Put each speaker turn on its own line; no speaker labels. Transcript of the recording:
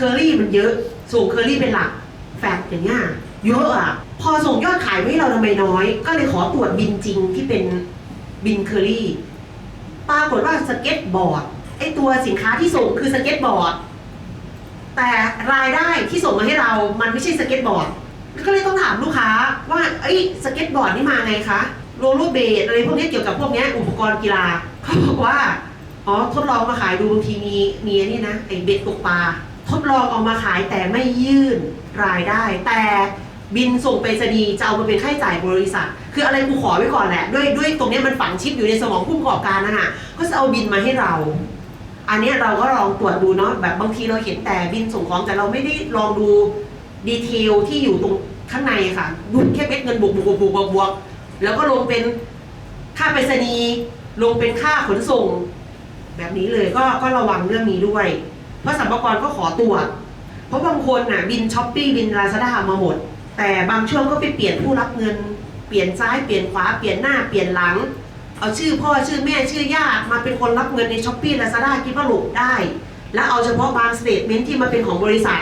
เคอรี่มันเยอะ ส่งเคอรี่เป็นหลัก แฟกอย่างเงี้ยเยอะอะ พอส่งยอดขายไว้ให้เราทำไมน้อย ก็เลยขอตรวจบินจริงที่เป็นบินเคอรี่ ปรากฏว่าสเก็ตบอร์ดไอตัวสินค้าที่ส่งคือสเก็ตบอร์ด แต่รายได้ที่ส่งมาให้เรามันไม่ใช่สเก็ตบอร์ด ก็เลยต้องถามลูกค้าว่าไอ้สเก็ตบอร์ดนี่มาไงคะโรลเลอร์เบดอะไรพวกนี้เกี่ยวกับพวกนี้อุปกรณ์กีฬาเขาบอกว่า อ๋อ ทดลองมาขายดูบางทีมีมีนี่นะไอ้เบ็ดตกปลา ทดลองเอามาขายแต่ไม่ยื่นรายได้ แต่บินส่งไปรษณีย์จะเอามาเป็นค่าใช้จ่ายบริษัท คืออะไรกูขอไว้ก่อนแหละ ด้วยด้วยตรงนี้มันฝังชิปอยู่ในสมองผู้ประกอบการนะฮะก็จะเอาบินมาให้เรา อันนี้เราก็ลองตรวจดูเนาะแบบบางทีเราเห็นแต่บินส่งของแต่เราไม่ได้ลองดูดีเทลที่อยู่ตรงข้างในค่ะ ดูแค่เม็ดเงินบวกบวกบวกบวกบวกแล้วก็ลงเป็นค่าไปรษณีย์ลงเป็นค่าขนส่ง แบบนี้เลยก็ก็ระวังเรื่องนี้ด้วย เพราะสัมภาระก็ขอตรวจเพราะบางคนน่ะบินช้อปปี้บินลาซาด้ามาหมด แต่บางช่วงก็ไปเปลี่ยนผู้รับเงิน เปลี่ยนซ้ายเปลี่ยนขวาเปลี่ยนหน้าเปลี่ยนหลัง เอาชื่อพ่อชื่อแม่ชื่อญาติมาเป็นคนรับเงินในช้อปปี้ลาซาด้าคิดว่าหลบได้ แล้วเอาเฉพาะบางสเตทเมนที่มาเป็นของบริษัท